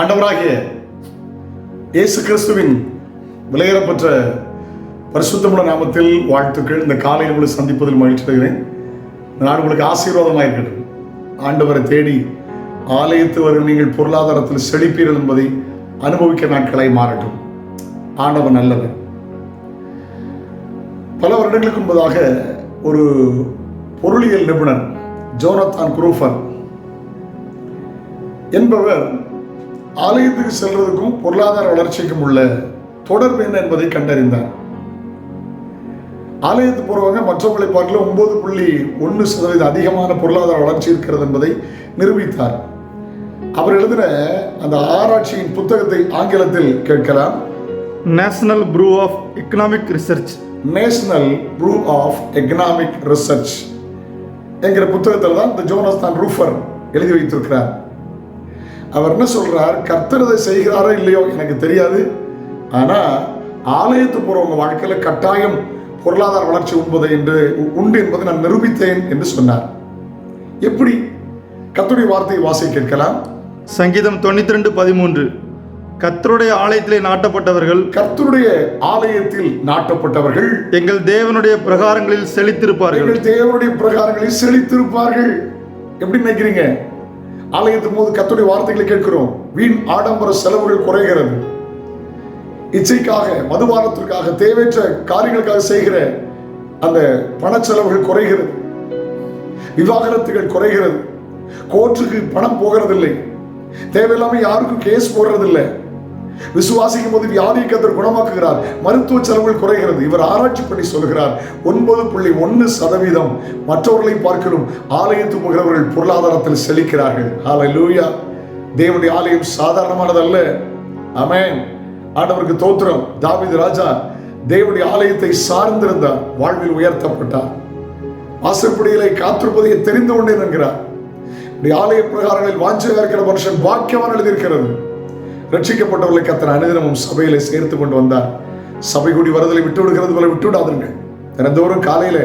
ஆண்டவராகிய இயேசு கிறிஸ்துவின் விலையேறப்பெற்ற பரிசுத்தமுள்ள நாமத்தில் வாழ்த்துக்கள். இந்த காலையில் உங்களை சந்திப்பதில் மகிழ்ச்சி அடைகிறேன். நான் உங்களுக்கு ஆசீர்வாதமாக இருக்கட்டும். ஆண்டவரை தேடி ஆலயத்து வரும் நீங்கள் பொருளாதாரத்தில் செழிப்பீர்கள் என்பதை அனுபவிக்க நாட்களை மாறட்டும். ஆண்டவர் நல்லவர். பல வருடங்களுக்கு முன்பதாக ஒரு பொருளியல் நிபுணர் ஜோனத்தான் குரூஃபர் என்பவர் ஆலயத்துக்கு செல்வதற்கும் பொருளாதார வளர்ச்சிக்கும் உள்ள தொடர்பு என்ன என்பதை கண்டறிந்தார் ஆலயத்துக்கு போறவங்க மற்றவர்களை பார்க்கல ஒன்பது புள்ளி ஒன்று சதவீதம் அதிகமான பொருளாதார வளர்ச்சி இருக்கிறது என்பதை நிரூபித்தார். அவர் எழுதின அந்த ஆராய்ச்சியின் புத்தகத்தை ஆங்கிலத்தில் கேட்கலாம். National bureau of economic research national bureau of economic research என்கிற புத்தகத்தில் தான் இந்த ஜோனஸ்தான் ரூஃபர் எழுதி வைத்திருக்கிறார். அவர் என்ன சொல்றார் கர்த்தர் இதை செய்கிறாரோ இல்லையோ எனக்கு தெரியாது. ஆனா ஆலயத்துக்கு போறவங்க வாழ்க்கையில கட்டாயம் பொருளாதார வளர்ச்சி உண்பது என்று உண்டு என்பதை நான் நிரூபித்தேன் என்று சொன்னார். எப்படி? கர்த்தருடைய வார்த்தையை வாசி கேட்கலாம். சங்கீதம் தொண்ணூத்தி ரெண்டு பதிமூன்று. கர்த்தருடைய ஆலயத்திலே நாட்டப்பட்டவர்கள் கர்த்தருடைய ஆலயத்தில் நாட்டப்பட்டவர்கள் எங்கள் தேவனுடைய பிரகாரங்களில் செழித்திருப்பார்கள். எங்கள் தேவனுடைய பிரகாரங்களில் செழித்திருப்பார்கள். எப்படி நினைக்கிறீங்க? ஆலயத்தின் போது கத்துடைய வார்த்தைகளை கேட்கிறோம். வீண் ஆடம்பர செலவுகள் குறைகிறது. இச்சைக்காக மதுபானத்திற்காக தேவையற்ற காரியங்களுக்காக செய்கிற அந்த பண செலவுகள் குறைகிறது. விவாகரத்துகள் குறைகிறது. கோர்ட்டுக்கு பணம் போகிறதில்லை. தேவையில்லாமல் யாருக்கும் கேஸ் போடுறதில்லை. விசுவாசிக்கும் போது வியாதியை கத்தர் குணமாக்குகிறார். மருத்துவ செலவுகள் குறைகிறது. இவர் ஆராய்ச்சி பண்ணி சொல்கிறார் ஒன்பது புள்ளி ஒன்று சதவீதம் மற்றவர்களை பார்க்கலும் ஆலயத்து போகிறவர்கள் பொருளாதாரத்தில் செழிக்கிறார்கள். ஹalleluya தேவனுடைய ஆலயம் சாதாரணமானதல்ல. அமேன் ஆண்டவருக்கு தோத்திரம். தாவித ராஜா தேவனுடைய ஆலயத்தை சார்ந்திருந்தார் வாழ்வில் உயர்த்தப்பட்டார். வாசற்படிகளை காத்திருப்பதை தெரிந்து கொண்டேன் என்கிறார் இப்படி ஆலய பிரகாரங்களில் வாஞ்சையாக இருக்கிற மனுஷன் வாக்கியவான் எழுதியிருக்கிறது. ரட்சிக்கப்பட்டவர்களை கத்தர் அனுதினமும் சபையில சேர்த்து கொண்டு வந்தார். சபை கூடி வரதலை விட்டு விடுகிறது போல விட்டு விடாதுங்கள் தினந்தோறும் காலையில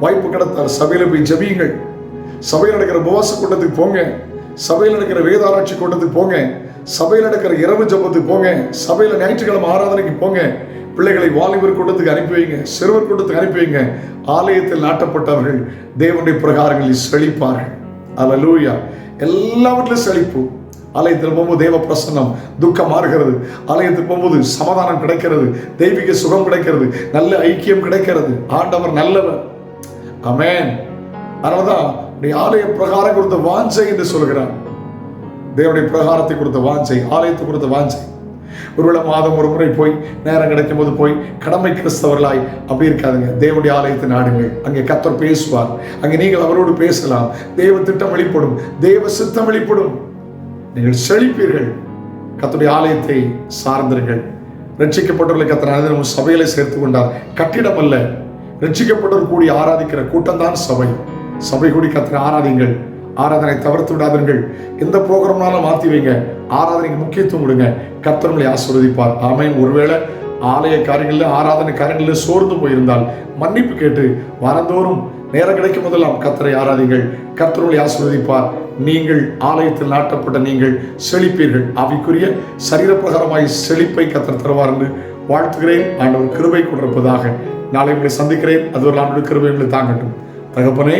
வாய்ப்பு கிடைத்தால் சபையில போய் ஜபியுங்கள். சபையில் நடக்கிற உபவாச கூட்டத்துக்கு போங்க. சபையில் நடக்கிற வேதாராய்ச்சி கூட்டத்துக்கு போங்க. சபையில் நடக்கிற இரவு ஜபத்துக்கு போங்க. சபையில் ஞாயிற்றுக்கிழமை ஆராதனைக்கு போங்க. பிள்ளைகளை வாலிபர் கூட்டத்துக்கு அனுப்பி வைங்க. சிறுவர் கூட்டத்துக்கு அனுப்பி வைங்க. ஆலயத்தில் நாட்டப்பட்டவர்கள் தேவனுடைய பிரகாரங்களில் செழிப்பார்கள். அல்லூயா எல்லாவற்றிலும் செழிப்பு. ஆலயத்தில் போகும்போது தேவ பிரசன்னம் துக்கம் மாறுகிறது. ஆலயத்துக்கு போகும்போது சமாதானம் கிடைக்கிறது. தெய்வீக சுகம் கிடைக்கிறது. நல்ல ஐக்கியம் கிடைக்கிறது. ஆண்டவர் நல்லவர். அமேன் அதனாலதான் நீ ஆலய பிரகாரம் கொடுத்த வாஞ்சை என்று சொல்கிறார். தேவனுடைய பிரகாரத்தை கொடுத்த வாஞ்சை ஆலயத்தை கொடுத்த வாஞ்சை ஒருவேளை மாதம் ஒரு முறை போய் நேரம் கிடைக்கும் போது போய் கடமை கிறிஸ்தவர்களாய் அப்படி இருக்காதுங்க. தேவனுடைய ஆலயத்தை நாடுங்கள். அங்கே கத்தர் பேசுவார். அங்கே நீங்கள் அவரோடு பேசலாம். தேவ திட்டம் வெளிப்படும். தேவ சித்தம் வெளிப்படும். நீங்கள் செழிப்பீர்கள். கத்துடைய ஆலயத்தை சார்ந்தீர்கள். ரட்சிக்கப்பட்டவர்களை கத்தனை அனைவரும் சபையில சேர்த்து கொண்டார் கட்டிடம் அல்ல ரட்சிக்கப்பட்டவர் கூடி ஆராதிக்கிற கூட்டம்தான் சபை. சபை கூடி கத்தரை ஆராதிங்கள் ஆராதனை தவிர்த்து விடாதீர்கள். எந்த ப்ரோக்ராம்னாலும் மாற்றி வைங்க. ஆராதனைக்கு முக்கியத்துவம் கொடுங்க. கத்தர்களை ஆசீர்வதிப்பார். ஆமையும் ஒருவேளை ஆலய காரியங்களில் ஆராதனை காரியங்களில் சோர்ந்து போயிருந்தால் மன்னிப்பு கேட்டு வாரந்தோறும் நேரம் கிடைக்கும் போதெல்லாம் கத்தரை ஆராதிங்கள் கர்த்தர்களை ஆசீர்வதிப்பார். நீங்கள் ஆலயத்தில் நாட்டப்பட்ட நீங்கள் செழிப்பீர்கள். அவைக்குரிய சரீரப்பிரகாரமாய் செழிப்பை கத்தர் தருவார் என்று வாழ்த்துகிறேன். ஆண்டவர் கிருபை கொண்டிருப்பதாக நாளை உங்களை சந்திக்கிறேன். அது ஒரு ஆண்டு கிருபை உங்களை தாங்கட்டும். தகப்பனே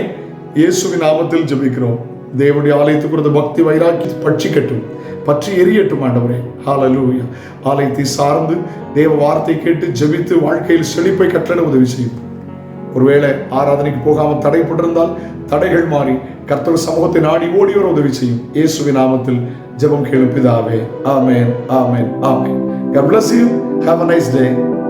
இயேசுவின் நாமத்தில் ஜெபிக்கிறோம். தேவனுடைய ஆலயத்துக்கு கொடுத்த பக்தி வைராக்கி பட்சிக்கட்டும். பற்றி எரியட்டும் ஆண்டவரே. ஹalleluya ஆலயத்தை சார்ந்து தேவ வார்த்தை கேட்டு ஜெபித்து வாழ்க்கையில் செழிப்பை கட்டளை உதவி செய்யும். ஒருவேளை ஆராதனைக்கு போகாமல் தடைப்பட்டிருந்தால் தடைகள் மாறி கர்த்தர் சமூகத்தை நாடி ஓடி வர உதவி செய்யும் இயேசுவின் நாமத்தில் ஜெபம் கேளு பிதாவே ஆமேன் ஆமேன் ஆமேன் God bless you. Have a nice day.